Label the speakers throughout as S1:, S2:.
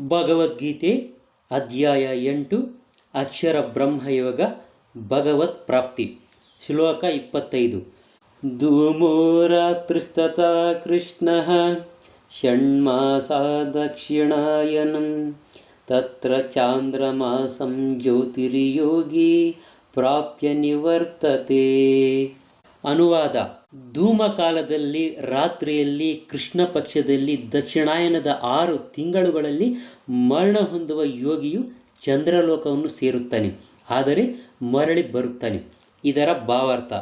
S1: ಭಗವದ್ಗೀತೆ ಅಧ್ಯಾಯ ಎಂಟು, ಅಕ್ಷರ ಬ್ರಹ್ಮಯೋಗ, ಭಗವತ್ ಪ್ರಾಪ್ತಿ. ಶ್ಲೋಕ ಇಪ್ಪತ್ತೈದು. ಧೂಮೋ ರಾತ್ರಿಸ್ತಥಾ ಕೃಷ್ಣ, ಷಣ್ಮಾಸ ದಕ್ಷಿಣಾಯನಂ. ತತ್ರ ಚಾಂದ್ರಮಾಸಂ ಜ್ಯೋತಿರ್ಯೋಗಿ ಪ್ರಾಪ್ಯ ನಿವರ್ತತೆ ಅನುವಾದ. ಧೂಮಕಾಲದಲ್ಲಿ, ರಾತ್ರಿಯಲ್ಲಿ, ಕೃಷ್ಣ ಪಕ್ಷದಲ್ಲಿ, ದಕ್ಷಿಣಾಯನದ ಆರು ತಿಂಗಳುಗಳಲ್ಲಿ ಮರಣ ಹೊಂದುವ ಯೋಗಿಯು ಚಂದ್ರಲೋಕವನ್ನು ಸೇರುತ್ತಾನೆ. ಆದರೆ ಮರಳಿ ಬರುತ್ತಾನೆ. ಇದರ ಭಾವಾರ್ಥ,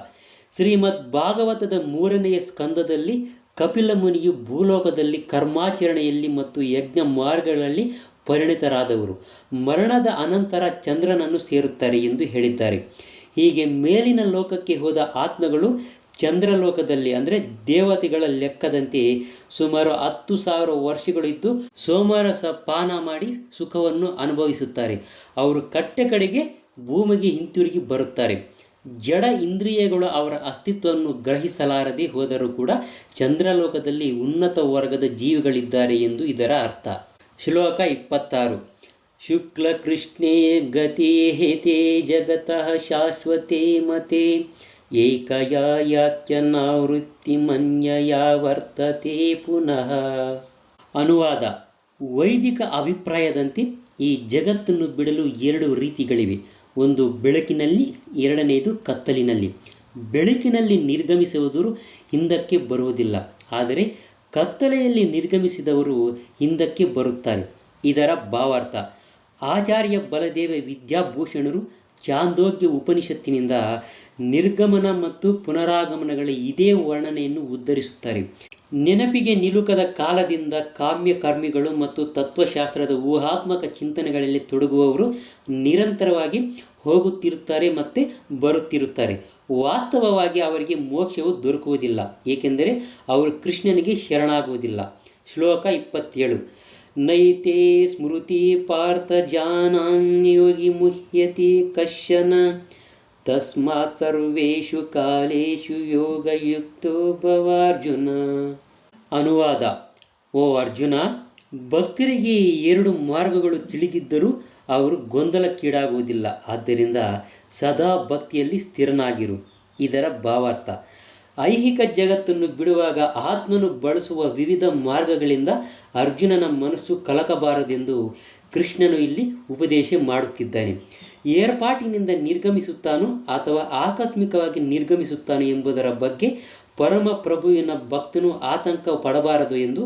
S1: ಶ್ರೀಮದ್ ಭಾಗವತದ ಮೂರನೆಯ ಸ್ಕಂದದಲ್ಲಿ ಕಪಿಲ ಮುನಿಯು ಭೂಲೋಕದಲ್ಲಿ ಕರ್ಮಾಚರಣೆಯಲ್ಲಿ ಮತ್ತು ಯಜ್ಞ ಮಾರ್ಗಗಳಲ್ಲಿ ಪರಿಣಿತರಾದವರು. ಮರಣದ ಅನಂತರ ಚಂದ್ರನನ್ನು ಸೇರುತ್ತಾರೆ ಎಂದು ಹೇಳಿದ್ದಾರೆ. ಹೀಗೆ ಮೇಲಿನ ಲೋಕಕ್ಕೆ ಹೋದ ಆತ್ಮಗಳು ಚಂದ್ರಲೋಕದಲ್ಲಿ, ಅಂದರೆ ದೇವತೆಗಳ ಲೆಕ್ಕದಂತೆ ಸುಮಾರು ಹತ್ತು ಸಾವಿರ ವರ್ಷಗಳಿದ್ದು ಸೋಮರಸ ಪಾನ ಮಾಡಿ ಸುಖವನ್ನು ಅನುಭವಿಸುತ್ತಾರೆ. ಅವರು ಕಟ್ಟೆ ಕಡೆಗೆ ಭೂಮಿಗೆ ಹಿಂತಿರುಗಿ ಬರುತ್ತಾರೆ. ಜಡ ಇಂದ್ರಿಯಗಳು ಅವರ ಅಸ್ತಿತ್ವವನ್ನು ಗ್ರಹಿಸಲಾರದೆ ಹೋದರೂ ಕೂಡ ಚಂದ್ರಲೋಕದಲ್ಲಿ ಉನ್ನತ ವರ್ಗದ ಜೀವಿಗಳಿದ್ದಾರೆ ಎಂದು ಇದರ ಅರ್ಥ. ಶ್ಲೋಕ ಇಪ್ಪತ್ತಾರು. ಶುಕ್ಲಕೃಷ್ಣೇ ಗತಿ ಹೇತೆ ಜಗತಃ ಶಾಶ್ವತೆ ಮತೆ. ಏಕಯಾ ಯಾತ್ಯನಾವೃತ್ತಿ ಮನ್ಯಯ ವರ್ತತೆ ಪುನಃ. ಅನುವಾದ, ವೈದಿಕ ಅಭಿಪ್ರಾಯದಂತೆ ಈ ಜಗತ್ತನ್ನು ಬಿಡಲು ಎರಡು ರೀತಿಗಳಿವೆ. ಒಂದು ಬೆಳಕಿನಲ್ಲಿ ಎರಡನೆಯದು ಕತ್ತಲಿನಲ್ಲಿ. ಬೆಳಕಿನಲ್ಲಿ ನಿರ್ಗಮಿಸುವುದರು ಹಿಂದಕ್ಕೆ ಬರುವುದಿಲ್ಲ, ಆದರೆ ಕತ್ತಲೆಯಲ್ಲಿ ನಿರ್ಗಮಿಸಿದವರು ಹಿಂದಕ್ಕೆ ಬರುತ್ತಾರೆ. ಇದರ ಭಾವಾರ್ಥ ಆಚಾರ್ಯ ಬಲದೇವ ವಿದ್ಯಾಭೂಷಣರು ಚಾಂದೋಗ್ಯ ಉಪನಿಷತ್ತಿನಿಂದ ನಿರ್ಗಮನ ಮತ್ತು ಪುನರಾಗಮನಗಳ ಇದೇ ವರ್ಣನೆಯನ್ನು ಉದ್ಧರಿಸುತ್ತಾರೆ. ನೆನಪಿಗೆ ನಿಲುಕದ ಕಾಲದಿಂದ ಕಾಮ್ಯ ಕರ್ಮಿಗಳು ಮತ್ತು ತತ್ವಶಾಸ್ತ್ರದ ಊಹಾತ್ಮಕ ಚಿಂತನೆಗಳಲ್ಲಿ ತೊಡಗುವವರು ನಿರಂತರವಾಗಿ ಹೋಗುತ್ತಿರುತ್ತಾರೆ ಮತ್ತು ಬರುತ್ತಿರುತ್ತಾರೆ. ವಾಸ್ತವವಾಗಿ ಅವರಿಗೆ ಮೋಕ್ಷವು ದೊರಕುವುದಿಲ್ಲ, ಏಕೆಂದರೆ ಅವರು ಕೃಷ್ಣನಿಗೆ ಶರಣಾಗುವುದಿಲ್ಲ. ಶ್ಲೋಕ ಇಪ್ಪತ್ತೇಳು. ನೈತೆ ಸ್ಮೃತಿ ಪಾರ್ಥ ಜಾನಾನ್ಯೋಗಿ ಮುಹ್ಯತಿ ಕಶನ ತಸ್ಮಾತ್ ಸರ್ವೇಷು ಕಾಲೇಶು ಯೋಗಯುಕ್ತೋ ಭವಾರ್ಜುನ. ಅನುವಾದ, ಓ ಅರ್ಜುನ, ಭಕ್ತರಿಗೆ ಎರಡು ಮಾರ್ಗಗಳು ತಿಳಿದಿದ್ದರೂ ಅವರು ಗೊಂದಲಕ್ಕೀಡಾಗುವುದಿಲ್ಲ. ಆದ್ದರಿಂದ ಸದಾ ಭಕ್ತಿಯಲ್ಲಿ ಸ್ಥಿರನಾಗಿರು. ಇದರ ಭಾವಾರ್ಥ ಐಹಿಕ ಜಗತ್ತನ್ನು ಬಿಡುವಾಗ ಆತ್ಮನು ಬಳಸುವ ವಿವಿಧ ಮಾರ್ಗಗಳಿಂದ ಅರ್ಜುನನ ಮನಸ್ಸು ಕಲಕಬಾರದೆಂದು ಕೃಷ್ಣನು ಇಲ್ಲಿ ಉಪದೇಶ ಮಾಡುತ್ತಿದ್ದಾನೆ. ಏರ್ಪಾಟಿನಿಂದ ನಿರ್ಗಮಿಸುತ್ತಾನೋ ಅಥವಾ ಆಕಸ್ಮಿಕವಾಗಿ ನಿರ್ಗಮಿಸುತ್ತಾನೋ ಎಂಬುದರ ಬಗ್ಗೆ ಪರಮ ಪ್ರಭುವಿನ ಭಕ್ತನು ಆತಂಕ ಪಡಬಾರದು ಎಂದು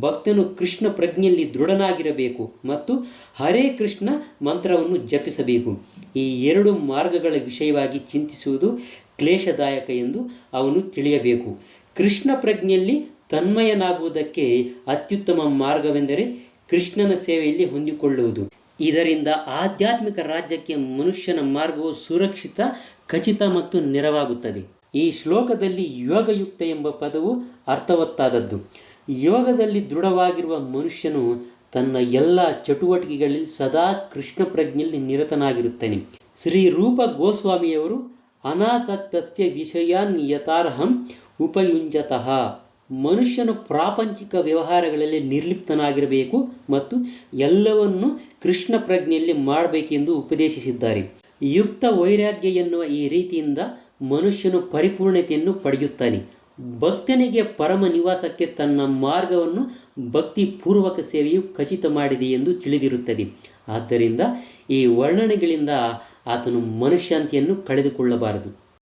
S1: ಭಕ್ತನು ಕೃಷ್ಣ ಪ್ರಜ್ಞೆಯಲ್ಲಿ ದೃಢನಾಗಿರಬೇಕು ಮತ್ತು ಹರೇ ಕೃಷ್ಣ ಮಂತ್ರವನ್ನು ಜಪಿಸಬೇಕು. ಈ ಎರಡು ಮಾರ್ಗಗಳ ವಿಷಯವಾಗಿ ಚಿಂತಿಸುವುದು ಕ್ಲೇಶದಾಯಕ ಎಂದು ಅವನು ತಿಳಿಯಬೇಕು. ಕೃಷ್ಣ ಪ್ರಜ್ಞೆಯಲ್ಲಿ ತನ್ಮಯನಾಗುವುದಕ್ಕೆ ಅತ್ಯುತ್ತಮ ಮಾರ್ಗವೆಂದರೆ ಕೃಷ್ಣನ ಸೇವೆಯಲ್ಲಿ ಹೊಂದಿಕೊಳ್ಳುವುದು. ಇದರಿಂದ ಆಧ್ಯಾತ್ಮಿಕ ರಾಜ್ಯಕ್ಕೆ ಮನುಷ್ಯನ ಮಾರ್ಗವು ಸುರಕ್ಷಿತ, ಖಚಿತ ಮತ್ತು ನೆರವಾಗುತ್ತದೆ. ಈ ಶ್ಲೋಕದಲ್ಲಿ ಯೋಗಯುಕ್ತ ಎಂಬ ಪದವು ಅರ್ಥವತ್ತಾದದ್ದು. ಯೋಗದಲ್ಲಿ ದೃಢವಾಗಿರುವ ಮನುಷ್ಯನು ತನ್ನ ಎಲ್ಲ ಚಟುವಟಿಕೆಗಳಲ್ಲಿ ಸದಾ ಕೃಷ್ಣ ಪ್ರಜ್ಞೆಯಲ್ಲಿ ನಿರತನಾಗಿರುತ್ತಾನೆ. ಶ್ರೀ ರೂಪ ಗೋಸ್ವಾಮಿಯವರು ಅನಾಸಕ್ತಸ್ಯ ವಿಷಯಾನ್ ಯಥಾರ್ಹಂ ಉಪಯುಂಜತಃ. ಮನುಷ್ಯನು ಪ್ರಾಪಂಚಿಕ ವ್ಯವಹಾರಗಳಲ್ಲಿ ನಿರ್ಲಿಪ್ತನಾಗಿರಬೇಕು ಮತ್ತು ಎಲ್ಲವನ್ನು ಕೃಷ್ಣ ಪ್ರಜ್ಞೆಯಲ್ಲಿ ಮಾಡಬೇಕೆಂದು ಉಪದೇಶಿಸಿದ್ದಾರೆ. ಯುಕ್ತ ವೈರಾಗ್ಯ ಎನ್ನುವ ಈ ರೀತಿಯಿಂದ ಮನುಷ್ಯನು ಪರಿಪೂರ್ಣತೆಯನ್ನು ಪಡೆಯುತ್ತಾನೆ. ಭಕ್ತನಿಗೆ ಪರಮ ನಿವಾಸಕ್ಕೆ ತನ್ನ ಮಾರ್ಗವನ್ನು ಭಕ್ತಿಪೂರ್ವಕ ಸೇವೆಯು ಖಚಿತ ಮಾಡಿದೆ ಎಂದು ತಿಳಿದಿರುತ್ತದೆ. ಆದ್ದರಿಂದ ಈ ವರ್ಣನೆಗಳಿಂದ ಆತನು ಮನುಷ್ಯಾಂತಿಯನ್ನು ಕಳೆದುಕೊಳ್ಳಬಾರದು.